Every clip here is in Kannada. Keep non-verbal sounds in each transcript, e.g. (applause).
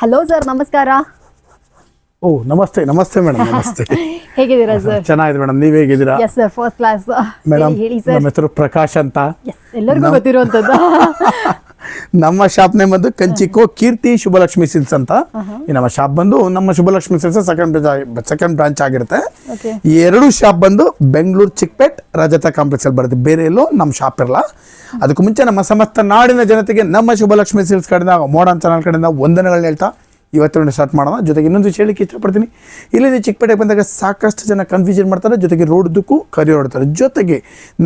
ಹಲೋ ಸರ್ ನಮಸ್ಕಾರ. ಓ ನಮಸ್ತೆ ನಮಸ್ತೆ ಮೇಡಮ್ ನಮಸ್ತೆ. (laughs) ಹೇಗಿದ್ದೀರಾ ಸರ್ ಚೆನ್ನಾಗಿದೆ ಮೇಡಮ್. ನೀವ್ ಹೇಗಿದ್ದೀರಾ? Yes sir first class madam ಹೇಳಿ ಸರ್ ನಮ್ಮ ಹೆಸರು ಪ್ರಕಾಶ್ ಅಂತ. ಎಲ್ಲರಿಗೂ ಗೊತ್ತಿರುವಂತದ್ದು. ನಮ್ಮ ಶಾಪ್ ನೇಮ್ ಬಂದು ಕಂಚಿಕೋ ಕೀರ್ತಿ ಶುಭಲಕ್ಷ್ಮಿ ಸಿಲ್ಸ್ ಅಂತ. ಈ ನಮ್ಮ ಶಾಪ್ ಬಂದು ನಮ್ಮ Shubhalakshmi silks second second branch ಆಗಿರುತ್ತೆ. ಈ ಎರಡು ಶಾಪ್ ಬಂದು ಬೆಂಗಳೂರು ಚಿಕ್ಕಪೇಟ್ ರಜತ ಕಾಂಪ್ಲೆಕ್ಸ್ ಅಲ್ಲಿ ಬರುತ್ತೆ. ಬೇರೆ ಎಲ್ಲೋ ನಮ್ಮ ಶಾಪ್ ಇರಲ್ಲ. ಅದಕ್ಕೂ ಮುಂಚೆ ನಮ್ಮ ಸಮಸ್ತ ನಾಡಿನ ಜನತೆಗೆ ನಮ್ಮ ಶುಭಲಕ್ಷ್ಮಿ ಸಿಲ್ಸ್ ಕಡೆಯಿಂದ ಮೋಡನ್ ಚಾನಲ್ ಕಡೆಯಿಂದ ವಂದನೆಗಳನ್ನ ಹೇಳ್ತಾ ಇವತ್ತಿನ ಸ್ಟಾರ್ಟ್ ಮಾಡೋಣ. ಜೊತೆಗೆ ಇನ್ನೊಂದು ವಿಷಯ ಹೇಳಿಕ್ಕೆ ಇಷ್ಟಪಡ್ತೀನಿ. ಇಲ್ಲಿ ಚಿಕ್ಕಪೇಟೆಗೆ ಬಂದಾಗ ಸಾಕಷ್ಟು ಜನ ಕನ್ಫ್ಯೂಷನ್ ಮಾಡ್ತಾರೆ. ಜೊತೆಗೆ ರೋಡ್ದಕ್ಕೂ ಕರಿ ಹೊಡ್ತಾರೆ ಜೊತೆಗೆ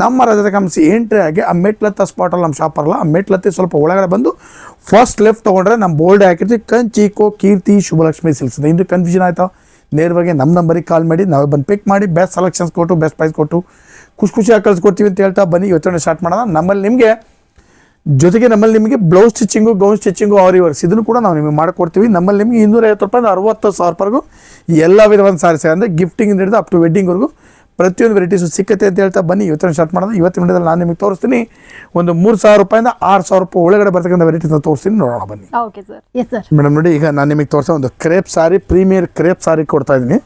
ನಮ್ಮ ರಾಜ್ಯದ ಕಾಂಪ್ಲೆಕ್ಸ್ ಎಂಟ್ರಿ ಆಗಿ ಆ ಮೆಟ್ಲತ್ತ ಸ್ಪಾಟಲ್ಲಿ ನಮ್ಮ ಶಾಪ್ ಬರಲ್ಲ ಆ ಮೆಟ್ಲತ್ತಿ ಸ್ವಲ್ಪ ಒಳಗಡೆ ಬಂದು ಫಸ್ಟ್ ಲೆಫ್ಟ್ ತೊಗೊಂಡ್ರೆ ನಮ್ಮ ಬೋಲ್ಡ್ ಹಾಕಿರ್ತೀವಿ. ಕಂಚಿಕೋ ಕೀರ್ತಿ, ಶುಭಲಕ್ಷ್ಮಿ ಸಿಲ್ಸ್ ಇಂದು ಕನ್ಫ್ಯೂಷನ್ ಆಯಿತಾ? ನೇರವಾಗಿ ನಮ್ಮ ನಂಬರಿಗೆ ಕಾಲ್ ಮಾಡಿ, ನಾವು ಬಂದು ಪಿಕ್ ಮಾಡಿ ಬೆಸ್ಟ್ ಸೆಲೆಕ್ಷನ್ಸ್ ಕೊಟ್ಟು ಬೆಸ್ಟ್ ಪ್ರೈಸ್ ಕೊಟ್ಟು, ಖುಷಿ ಖುಷಿಯಾಗಿ ಕಳ್ಸಿಕೊಡ್ತೀವಿ ಅಂತ ಹೇಳ್ತಾ ಬನ್ನಿ. ಇವತ್ತೊಂದು ಸ್ಟಾರ್ಟ್ ಮಾಡೋಣ. ನಮ್ಮಲ್ಲಿ ನಿಮಗೆ ಜೊತೆಗೆ ನಮ್ಮಲ್ಲಿ ನಿಮಗೆ ಬ್ಲೌಸ್ ಸ್ಟಿಚಿಂಗು ಗೌನ್ ಸ್ಟಿಚಿಂಗು ಆರಿ ಇವರ್ಸ್ ಇದನ್ನು ಕೂಡ ನಾವು ನಿಮಗೆ ಮಾಡಿಕೊಡ್ತೀವಿ. ನಮ್ಮಲ್ಲಿ ನಿಮಗೆ ಇನ್ನೂರ ಐವತ್ತು ರೂಪಾಯಿಂದ ಅರವತ್ತು ಸಾವಿರ ರೂಪಾಯಿಗೂ ಎಲ್ಲ ವಿಧವಾದ ಸಾರೀಸ್ ಅಂದರೆ ಗಿಫ್ಟಿಂಗ್ ಹಿಡಿದು ಅಪ್ ಟು ವೆಡ್ಡಿಂಗ್ವರೆಗೂ ಪ್ರತಿಯೊಂದು ವೆರೈಟೀಸು ಸಿಕ್ಕತ್ತೆ ಅಂತ ಹೇಳ್ತಾ ಬನ್ನಿ. ಇವತ್ತಿನ ಸ್ಟಾರ್ಟ್ ಮಾಡೋದು ಇವತ್ತಿನ ವಿಡಿಯೋದಲ್ಲಿ ನಾನು ನಿಮಗೆ ತೋರಿಸ್ತೀನಿ. ಒಂದು ಮೂರು ಸಾವಿರ ರೂಪಾಯಿಂದ ಆರು ಸಾವಿರ ರೂಪಾಯಿ ಒಳಗಡೆ ಬರ್ತಕ್ಕಂಥ ವೆರೈಟೀಸ್ನ ತೋರಿಸ್ತೀನಿ. ನೋಡೋಣ ಬನ್ನಿ. ಓಕೆ ಸರ್ ಮೇಡಮ್ ನೋಡಿ ಈಗ ನಾನು ನಿಮಗೆ ತೋರಿಸೋ ಒಂದು crepe sari premier crepe sari ಕೊಡ್ತಾ ಇದ್ದೀನಿ.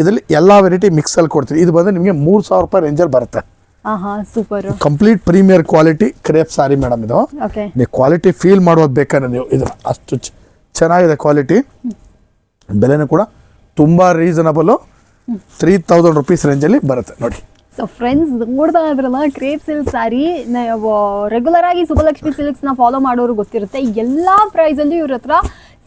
ಇದರಲ್ಲಿ ಎಲ್ಲ ವೆರೈಟಿ ಮಿಕ್ಸಲ್ಲಿ ಕೊಡ್ತೀನಿ. ಇದು ಬಂದರೆ ನಿಮಗೆ ಮೂರು ಸಾವಿರ ರೂಪಾಯಿ ರೇಂಜಲ್ಲಿ ಬರುತ್ತೆ. ಹಾ ಹಾ super complete premier quality crepe sari madam ಇದು. ಓಕೆ ನೀವು ಕ್ವಾಲಿಟಿ ಫೀಲ್ ಮಾಡೋದು ಬೇಕಾದ್ರೆ ನೀವು ಇದು ಅಷ್ಟು ಚ- ಚೆನ್ನಾಗಿದೆ ಕ್ವಾಲಿಟಿ ಬೆಲೆನೂ ಕೂಡ ತುಂಬ ರೀಸನಬಲು ತ್ರೀ ತೌಸಂಡ್ ರುಪೀಸ್ ರೇಂಜಲ್ಲಿ ಬರುತ್ತೆ. ನೋಡಿ. ಸೊ ಫ್ರೆಂಡ್ಸ್ ನೋಡ್ತಾ ಇದ್ರಲ್ಲ ಕ್ರೇಪ್ ಸಿಲ್ಕ್ ಸ್ಯಾರಿ ನಾವು ರೆಗ್ಯುಲರ್ ಆಗಿ ಸುಬ್ಬಲಕ್ಷ್ಮಿ ಸಿಲ್ಕ್ಸ್ನ ಫಾಲೋ ಮಾಡೋರು ಗೊತ್ತಿರುತ್ತೆ. ಎಲ್ಲಾ ಪ್ರೈಸ್ ಅಲ್ಲಿ ಇವ್ರ ಹತ್ರ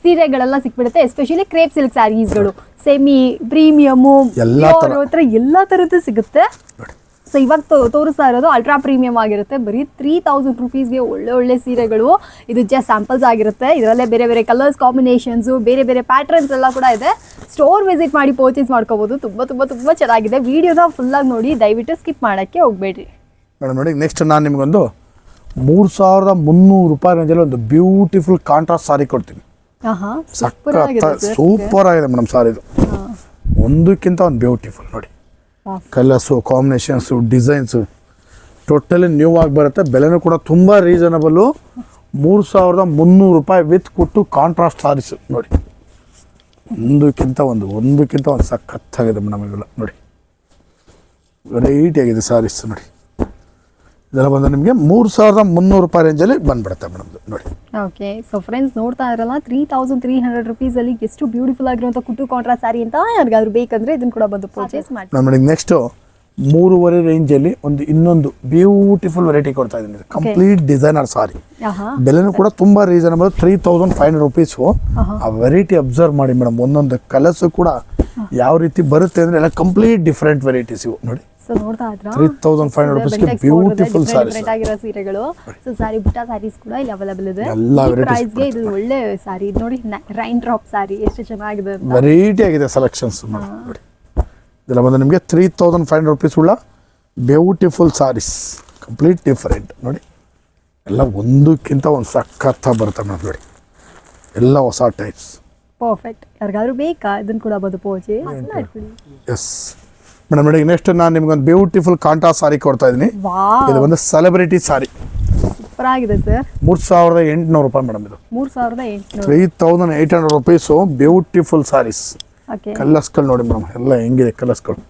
ಸೀರೆಗಳೆಲ್ಲ ಸಿಕ್ಬಿಡುತ್ತೆ ಎಸ್ಪೆಷಲಿ ಕ್ರೇಪ್ ಸಿಲ್ಕ್ ಸ್ಯಾರೀಸ್ಗಳು ಸೆಮಿ ಪ್ರೀಮಿಯಮು ಎಲ್ಲಾ. ಹತ್ರ ಎಲ್ಲಾ ತರದ್ದು ಸಿಗುತ್ತೆ. ನೋಡಿ. ಸೊ ಇವಾಗ ತೋರಿಸ್ತಾ ಇರೋದು ಅಲ್ಟ್ರಾ ಪ್ರೀಮಿಯಂ ಆಗಿರುತ್ತೆ. ಬರೀ ತ್ರೀ ತೌಸಂಡ್ ರುಪೀಸ್ಗೆ ಒಳ್ಳೆ ಒಳ್ಳೆ ಸೀರೆಗಳು. ಇದು ಜಸ್ಟ್ ಸ್ಯಾಂಪಲ್ಸ್ ಆಗಿರುತ್ತೆ. ಇದರಲ್ಲೇ ಬೇರೆ ಬೇರೆ ಕಲರ್ಸ್ ಕಾಂಬಿನೇಷನ್ಸು ಬೇರೆ ಬೇರೆ ಪ್ಯಾಟರ್ನ್ಸ್ ಎಲ್ಲ ಕೂಡ ಇದೆ. ಸ್ಟೋರ್ ವಿಸಿಟ್ ಮಾಡಿ ಪರ್ಚೇಸ್ ಮಾಡ್ಕೋಬೋದು. ತುಂಬ ತುಂಬ ತುಂಬ ಚೆನ್ನಾಗಿದೆ. ವಿಡಿಯೋನ ಫುಲ್ಲಾಗಿ ನೋಡಿ ದಯವಿಟ್ಟು ಸ್ಕಿಪ್ ಮಾಡೋಕ್ಕೆ ಹೋಗಬೇಡಿ ಮೇಡಮ್ ನೋಡಿ ನೆಕ್ಸ್ಟ್ ನಾನು ನಿಮಗೊಂದು ಮೂರು ಸಾವಿರದ ಮುನ್ನೂರು ರೂಪಾಯಿ ರೇಂಜಲ್ಲಿ ಒಂದು ಬ್ಯೂಟಿಫುಲ್ ಕಾಂಟ್ರಾಸ್ಟ್ ಸಾರಿ ಕೊಡ್ತೀನಿ. ಸೂಪರ್ ಆಗಿದೆ ಮೇಡಮ್ ಸಾರಿ ಇದು. ಒಂದಕ್ಕಿಂತ ಒಂದು ಬ್ಯೂಟಿಫುಲ್ ನೋಡಿ. Colours, combinations, designs totally new ಆಗಿ ಬರುತ್ತೆ. ಬೆಲೆನೂ ಕೂಡ ತುಂಬ ರೀಸನಬಲ್ಲು. ಮೂರು ಸಾವಿರದ ಮುನ್ನೂರು ರೂಪಾಯಿ ವಿತ್ ಕೊಟ್ಟು ಕಾಂಟ್ರಾಸ್ಟ್ ಸಾರೀಸು. ನೋಡಿ. ಒಂದಕ್ಕಿಂತ ಒಂದು ಒಂದಕ್ಕಿಂತ ಒಂದು ಸಖತ್ತಾಗಿದೆ ಮೇಡಮ್ ಇವೆಲ್ಲ. ನೋಡಿ. ವೆರೈಟಿ ಆಗಿದೆ ಸಾರೀಸ್, ನೋಡಿ. ಇದೆಲ್ಲ ಬಂದು ನಿಮಗೆ ಮೂರು ಸಾವಿರದ ಮುನ್ನೂರು ರೂಪಾಯಿ ರೇಂಜಲ್ಲಿ ಬಂದ್ಬಿಡುತ್ತೆ ಮೇಡಮ್ ನೋಡಿ. ಓಕೆ ಸೊ ಫ್ರೆಂಡ್ಸ್ ನೋಡ್ತಾ ಇರಲ್ಲ ತ್ರೀ ತೌಸಂಡ್ ತ್ರೀ ಹಂಡ್ರೆಡ್ ರುಪೀಸಲ್ಲಿ ಎಷ್ಟು ಬ್ಯೂಟಿಫುಲ್ ಆಗಿರುವಂಥ ಕುಟ್ಟು ಕಾಂಟ್ರಾ ಸ್ಯಾರಿ ಅಂತ ಯಾರಿಗಾದ್ರೂ ಬೇಕಂದ್ರೆ ಇದನ್ನು ಕೂಡ ಬಂದು ಪರ್ಚೇಸ್ ಮಾಡಿ. ನಾನು ನೋಡಿ ನೆಕ್ಸ್ಟು ಮೂರುವರೆ ರೇಂಜಲ್ಲಿ ಒಂದು ಇನ್ನೊಂದು ಬ್ಯೂಟಿಫುಲ್ ವೆರೈಟಿ ಕೊಡ್ತಾ ಇದ್ದೀನಿ. ಕಂಪ್ಲೀಟ್ ಡಿಸೈನರ್ ಸಾರಿ ಬೆಲೆನೂ ಕೂಡ ತುಂಬ reasonable three thousand five hundred rupees ಆ ವೆರೈಟಿ ಅಬ್ಸರ್ವ್ ಮಾಡಿ ಮೇಡಮ್ ಒಂದೊಂದು ಕಲರ್ಸು ಕೂಡ ಯಾವ ರೀತಿ ಬರುತ್ತೆ ಅಂದರೆ ಎಲ್ಲ ಕಂಪ್ಲೀಟ್ ಡಿಫ್ರೆಂಟ್ ವೆರೈಟೀಸ್ ಇವು ನೋಡಿ. ಸೊ ನೋಡ್ತಾ ಇದ್ರಾ ತ್ರೀ ತೌಸಂಡ್ ಫೈವ್ ಹಂಡ್ರೆಡ್ ರುಪೀಸ್ಗೆ ಬ್ಯೂಟಿಫುಲ್ ಡಿಫ್ರೆಂಟ್ ಆಗಿರೋ ಸೀರೆಗಳು. ಸೊ ಸಾರಿ ಬುಟ್ಟ ಸಾರೀಸ್ ಕೂಡ ಇಲ್ಲಿ ಅವೈಲೇಬಲ್ ಇದೆ. ಎಲ್ಲ ಪ್ರೈಸ್ಗೆ ಇದು ಒಳ್ಳೆ ಸಾರಿ ಇದು ನೋಡಿ ರೈನ್ ಡ್ರಾಪ್ ಸಾರಿ ಎಷ್ಟು ಚೆನ್ನಾಗಿದೆ ವೆರೈಟಿ ಆಗಿದೆ ಸೆಲೆಕ್ಷನ್ಸ್ ನೋಡಿ. ಇದೆಲ್ಲ ಬಂದು ನಿಮಗೆ three thousand five hundred rupees ಉಳ್ಳ ಬ್ಯೂಟಿಫುಲ್ ಸಾರೀಸ್ ಕಂಪ್ಲೀಟ್ ಡಿಫರೆಂಟ್ ನೋಡಿ. ಎಲ್ಲ ಒಂದಕ್ಕಿಂತ ಒಂದು ಸಖತ್ತ ಬರುತ್ತೆ ಮೇಡಮ್ ನೋಡಿ. ಎಲ್ಲ ಹೊಸ ಟೈಪ್ಸ್ ಪರ್ಫೆಕ್ಟ್ ಯಾರಿಗಾದ್ರೂ ಬೇಕಾ? ಇದನ್ನು ಕೂಡ ಬಂದು ಪೋಚೆ ಎಸ್ ಮೇಡಮ್ ಮೇಡಮ್ ನೆಕ್ಸ್ಟ್ ನಾನು ನಿಮ್ಗೊಂದು ಬ್ಯೂಟಿಫುಲ್ ಕಾಂಟಾ ಸಾರಿ ಕೊಡ್ತಾ ಇದ್ದೀನಿ. ಇದು ಒಂದು ಸೆಲೆಬ್ರಿಟಿ ಸಾರಿ ಸೂಪರ್ ಆಗಿದೆ ಸರ್ ಮೂರು ಸಾವಿರದ ಎಂಟುನೂರು ರೂಪಾಯಿ ಮೇಡಮ್ ಇದು. ಮೂರು ಸಾವಿರದ ಎಂಟುನೂರು. Three thousand eight hundred rupees beautiful saris ಕಲರ್ಸ್ಗಳು ನೋಡಿ ಮೇಡಮ್ ಎಲ್ಲ ಹೆಂಗಿದೆ ಕಲರ್ಸ್ಗಳು.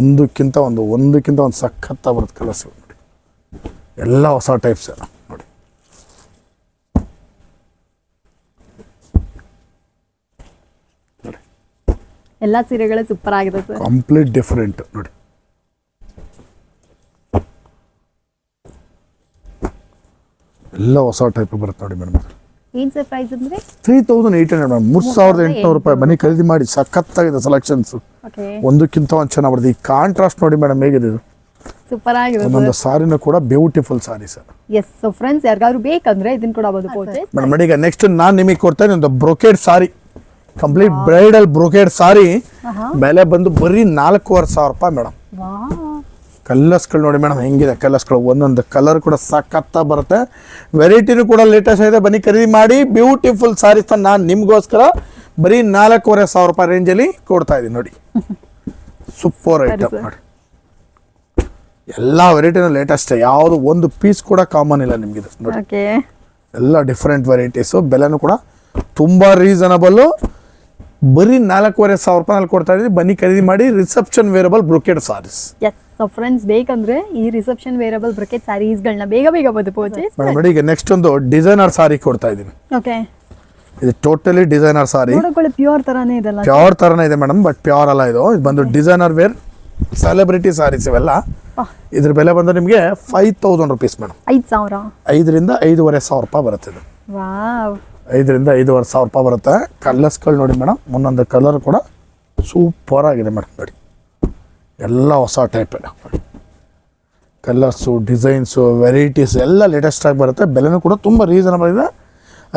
ಒಂದಕ್ಕಿಂತ ಒಂದು ಒಂದಕ್ಕಿಂತ ಒಂದು ಸಖತ್ತ ಬರುತ್ತೆ ಕಲರ್ಸ್ ನೋಡಿ. ಎಲ್ಲ ಹೊಸ ಟೈಪ್ಸ್ ನೋಡಿ ಎಲ್ಲ ಸೀರೆಗಳೇ ಸೂಪರ್ ಆಗಿದೆ ಸರ್ ಕಂಪ್ಲೀಟ್ ಡಿಫರೆಂಟ್ ನೋಡಿ. ಎಲ್ಲ ಹೊಸ ಟೈಪ್ ಬರುತ್ತೆ ನೋಡಿ ಮೇಡಮ್ ಏನು ಸರ್ ಪ್ರೈಸ್ ಅಂದ್ರೆ? Three thousand eight hundred madam ಮೂರು ಸಾವಿರದ ಎಂಟುನೂರು ರೂಪಾಯಿ. ಮನೆ ಖರೀದಿ ಮಾಡಿ ಸಖತ್ತಾಗಿದೆ ಸೆಲೆಕ್ಷನ್ಸ್ ಓಕೆ ಒಂದಕ್ಕಿಂತ ಒಂದು ಚೆನ್ನಾಗಿ ಬರುತ್ತೆ ಈ ಕಾಂಟ್ರಾಸ್ಟ್ ನೋಡಿ ಮೇಡಮ್ ಹೇಗಿದೆ ಇದು. ಸೂಪರ್ ಆಗಿದೆ ಒಂದೊಂದು ಸಾರಿನೂ ಕೂಡ beautiful sari sir yes so friends ಯಾರಿಗಾದ್ರೂ ಬೇಕಂದ್ರೆ ಇದನ್ನ ಕೂಡ ಬಂದು ಪರ್ಚೇಸ್ ಮೇಡಮ್ ನೋಡಿ ಈಗ ನೆಕ್ಸ್ಟ್ ನಾನು ನಿಮಗೆ ಕೊಡ್ತೇನೆ ಒಂದು brocade sari complete bridal brocade sari ಮೇಲೆ ಬಂದು ಬರೀ ನಾಲ್ಕೂವರೆ ಸಾವಿರ ರೂಪಾಯಿ ಮೇಡಮ್ ಕಲರ್ಸ್ಗಳು ನೋಡಿ ಮೇಡಮ್ ಹೆಂಗಿದೆ ಕಲರ್ಸ್ಗಳು ಒಂದೊಂದು ಕಲರ್ ಕೂಡ ಸಖತ್ತ ಬರುತ್ತೆ. ವೆರೈಟಿನೂ ಕೂಡ ಲೇಟೆಸ್ಟ್ ಆಗಿದೆ. ಬನ್ನಿ ಖರೀದಿ ಮಾಡಿ. ಬ್ಯೂಟಿಫುಲ್ ಸಾರೀಸ್ ನಾನು ನಿಮಗೋಸ್ಕರ ಬರೀ ನಾಲ್ಕೂವರೆ ಸಾವಿರ ರೂಪಾಯಿ ರೇಂಜಲ್ಲಿ ಕೊಡ್ತಾ ಇದ್ದೀನಿ ನೋಡಿ. (laughs) ಸೂಪರ್ ಐಟಮ್ ನೋಡಿ ಎಲ್ಲ ವೆರೈಟಿನೂ ಲೇಟೆಸ್ಟ್ ಯಾವುದು ಒಂದು ಪೀಸ್ ಕೂಡ ಕಾಮನ್ ಇಲ್ಲ ನಿಮಗಿದು ನೋಡಿ. ಎಲ್ಲ ಡಿಫ್ರೆಂಟ್ ವೆರೈಟೀಸು ಬೆಲೆನೂ ಕೂಡ ತುಂಬ ರೀಸನಬಲ್ಲು ಬರೀ ನಾಲ್ಕೂವರೆ ಸಾವಿರ ರೂಪಾಯಿ ಕೊಡ್ತಾ ಇದ್ದೀವಿ ಬನ್ನಿ ಖರೀದಿ ಮಾಡಿ. Reception wearable brocade saris yes so friends ಬೇಕಂದ್ರೆ ಈ ರಿಸೆಪ್ಷನ್ ವೇರಬಲ್ ಬ್ರಕೆಟ್ ಸ್ಯಾರೀಸ್ಗಳನ್ನ ಬೇಗ ಬೇಗ ಬಂದು ಪರ್ಚೇಸ್ ಮೇಡಮ್ ನೋಡಿ ಈಗ ನೆಕ್ಸ್ಟ್ ಒಂದು ಡಿಸೈನರ್ ಸಾರಿ ಕೊಡ್ತಾ ಇದ್ದೀನಿ. ಓಕೆ ಇದು ಟೋಟಲಿ ಡಿಸೈನರ್ ಸಾರಿ ನೋಡಿ ಪ್ಯೂರ್ ತರಾನೇ ಇದೆಲ್ಲ. ಪ್ಯೂರ್ ತರನೇ ಇದೆ ಮೇಡಮ್ ಬಟ್ ಪ್ಯೂರ್ ಅಲ್ಲ ಇದು. ಇದು ಬಂದು ಡಿಸೈನರ್ ವೇರ್ ಸೆಲೆಬ್ರಿಟಿ ಸಾರೀಸ್ ಇವೆಲ್ಲ. ಇದ್ರ ಬೆಲೆ ಬಂದು ನಿಮಗೆ ಫೈವ್ ತೌಸಂಡ್ ರುಪೀಸ್ ಮೇಡಮ್ ಐದು ಸಾವಿರ. ಐದರಿಂದ ಐದೂವರೆ ಸಾವಿರ ರೂಪಾಯಿ ಬರುತ್ತೆ ಇದು. ವಾವ್ ಐದರಿಂದ ಐದೂವರೆ ಸಾವಿರ ರೂಪಾಯಿ ಬರುತ್ತೆ. ಕಲರ್ಸ್ಗಳು ನೋಡಿ ಮೇಡಮ್ ಒಂದೊಂದು ಕಲರ್ ಕೂಡ ಸೂಪರ್ ಆಗಿದೆ ಮೇಡಮ್ ನೋಡಿ. ಎಲ್ಲ ಹೊಸ ಟೈಪ್ ನೋಡಿ. ಕಲರ್ಸು ಡಿಸೈನ್ಸು ವೆರೈಟೀಸ್ ಎಲ್ಲ ಲೇಟೆಸ್ಟಾಗಿ ಬರುತ್ತೆ. ಬೆಲೆನೂ ಕೂಡ ತುಂಬ ರೀಸನಬಲ್ ಇದೆ.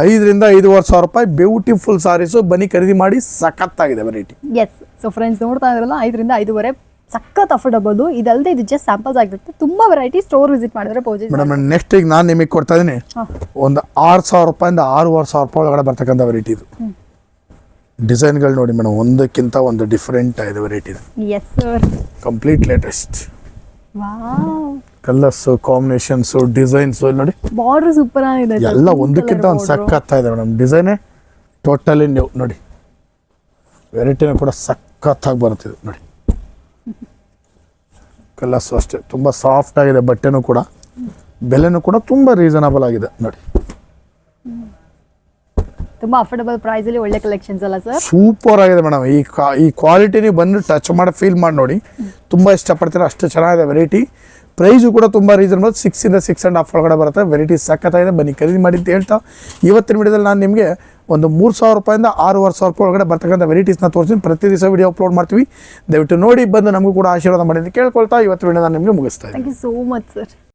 ಐದರಿಂದ ಐದೂವರೆ ಸಾವಿರ ರೂಪಾಯಿ ಬ್ಯೂಟಿಫುಲ್ ಸಾರೀಸು ಬನ್ನಿ ಖರೀದಿ ಮಾಡಿ ಸಖತ್ತಾಗಿದೆ ವೆರೈಟಿ ಎಸ್ ಸೊ ಫ್ರೆಂಡ್ಸ್ ನೋಡ್ತಾ ಇದ್ರಲ್ಲ, ಐದರಿಂದ ಐದೂವರೆ ಸಖತ್ ಅಫೋರ್ಡಬಲ್ ಇದಲ್ಲದೆ ಇದು ಜಸ್ಟ್ ಸ್ಯಾಂಪಲ್ಸ್ ಆಗಿರುತ್ತೆ. ತುಂಬಾ ವೆರೈಟಿ ಸ್ಟೋರ್ ವಿಸಿಟ್ ಮಾಡಿದ್ರೆ ಪರ್ಚೇಸ್ ಮೇಡಮ್ ನೆಕ್ಸ್ಟ್ ಈಗ ನಾನು ನಿಮಗೆ ಕೊಡ್ತಾ ಇದ್ದೀನಿ ಒಂದು ಆರು ಸಾವಿರ ರೂಪಾಯಿಂದ ಆರೂವರೆ ಸಾವಿರ ರೂಪಾಯಿ ಒಳಗಡೆ ಬರ್ತಕ್ಕಂಥ ವೆರೈಟಿ ಇದು. ಡಿಸೈನ್ಗಳು ನೋಡಿ ಮೇಡಮ್ ಒಂದಕ್ಕಿಂತ ಒಂದು ಡಿಫ್ರೆಂಟ್ ಇದೆ. ವೆರೈಟಿ ಇದು yes sir complete latest colours combinations designs ನೋಡಿ. ಬಾರ್ಡರ್ ಸೂಪರ್ ಆಗಿದೆ. ಎಲ್ಲ ಒಂದಕ್ಕಿಂತ ಒಂದು ಸಖತ್ ಇದೆ ಮೇಡಮ್ ಡಿಸೈನೇ ಟೋಟಲಿ ನೀವು ನೋಡಿ. ವೆರೈಟಿನೂ ಕೂಡ ಸಖತ್ತಾಗಿ ಬರುತ್ತಿದೆ ನೋಡಿ. ಕಲರ್ಸು ಅಷ್ಟೇ. ತುಂಬ ಸಾಫ್ಟ್ ಆಗಿದೆ ಬಟ್ಟೆನೂ ಕೂಡ. ಬೆಲೆನೂ ಕೂಡ ತುಂಬ ರೀಸನಬಲ್ ಆಗಿದೆ ನೋಡಿ. ತುಂಬಾ ಅಫೋರ್ಡಬಲ್ ಪ್ರೈಸ್ ಅಲ್ಲಿ ಒಳ್ಳೆ ಕಲೆಕ್ಷನ್ಸ್ ಅಲ್ಲ ಸರ್ ಸೂಪರ್ ಆಗಿದೆ ಮೇಡಮ್ ಈ ಕಾ ಈ ಕ್ವಾಲಿಟಿ ನೀವು ಬಂದು ಟಚ್ ಮಾಡಿ ಫೀಲ್ ಮಾಡಿ ನೋಡಿ. ತುಂಬ ಇಷ್ಟಪಡ್ತೀರಾ ಅಷ್ಟು ಚೆನ್ನಾಗಿದೆ ವೆರೈಟಿ ಪ್ರೈಸು ಕೂಡ ತುಂಬ ರೀಸನಬಲ್ ಸಿಕ್ಸಿಂದ ಸಿಕ್ಸ್ ಆ್ಯಂಡ್ ಹಾಫ್ ಒಳಗಡೆ ಬರುತ್ತೆ. ವೆರೈಟಿ ಸಖತ್ತಾಗಿದೆ. ಬನ್ನಿ, ಖರೀದಿ ಮಾಡಿ ಅಂತ ಹೇಳ್ತಾ. ಇವತ್ತಿನ ವಿಡಿಯೋದಲ್ಲಿ ನಾನು ನಿಮಗೆ ಒಂದು ಮೂರು ಸಾವಿರ ರೂಪಾಯಿಂದ ಆರೂವರೆ ಸಾವಿರ ರೂಪಾಯಿ ಒಳಗಡೆ ಬರ್ತಕ್ಕಂಥ ವೆರೈಟೀಸ್ನ ತೋರಿಸ್ತೀನಿ. ಪ್ರತಿ ದಿವಸ ವಿಡಿಯೋ ಅಪ್ಲೋಡ್ ಮಾಡ್ತೀವಿ. ದಯವಿಟ್ಟು ನೋಡಿ, ಬಂದು ನಮಗೂ ಕೂಡ ಆಶೀರ್ವಾದ ಮಾಡಿ ಅಂತ ಕೇಳ್ಕೊಳ್ತಾ. ಇವತ್ತು ವಿಡಿಯೋ ನಾನು ನಿಮಗೆ ಮುಗಿಸ್ತಾ thank you so much sir